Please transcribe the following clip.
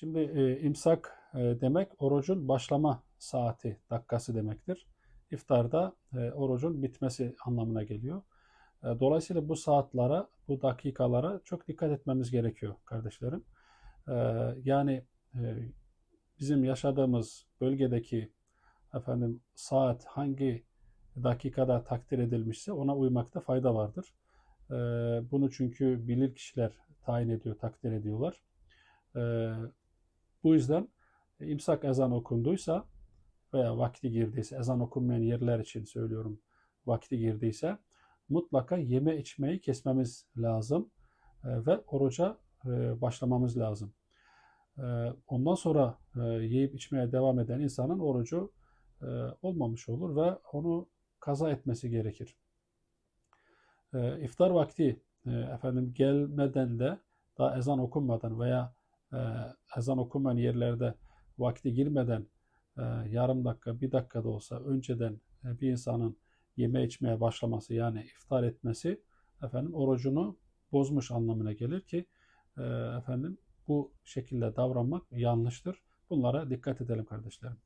Şimdi e, imsak e, demek orucun başlama saati, dakikası demektir. İftarda e, orucun bitmesi anlamına geliyor. E, dolayısıyla bu saatlere, bu dakikalara çok dikkat etmemiz gerekiyor kardeşlerim. E, yani e, bizim yaşadığımız bölgedeki efendim saat hangi dakikada takdir edilmişse ona uymakta fayda vardır. E, bunu çünkü bilir kişiler tayin ediyor, takdir ediyorlar. Bu yüzden e, imsak ezan okunduysa veya vakti girdiyse, ezan okunmayan yerler için söylüyorum, vakti girdiyse mutlaka yeme içmeyi kesmemiz lazım e, ve oruca e, başlamamız lazım. Ondan sonra yiyip içmeye devam eden insanın orucu olmamış olur ve onu kaza etmesi gerekir. İftar vakti efendim gelmeden de daha ezan okunmadan veya e, ezan okunmayan yerlerde vakti girmeden e, yarım dakika, bir dakika da olsa önceden e, bir insanın yeme içmeye başlaması yani iftar etmesi efendim orucunu bozmuş anlamına gelir ki e, efendim bu şekilde davranmak yanlıştır. Bunlara dikkat edelim kardeşlerim.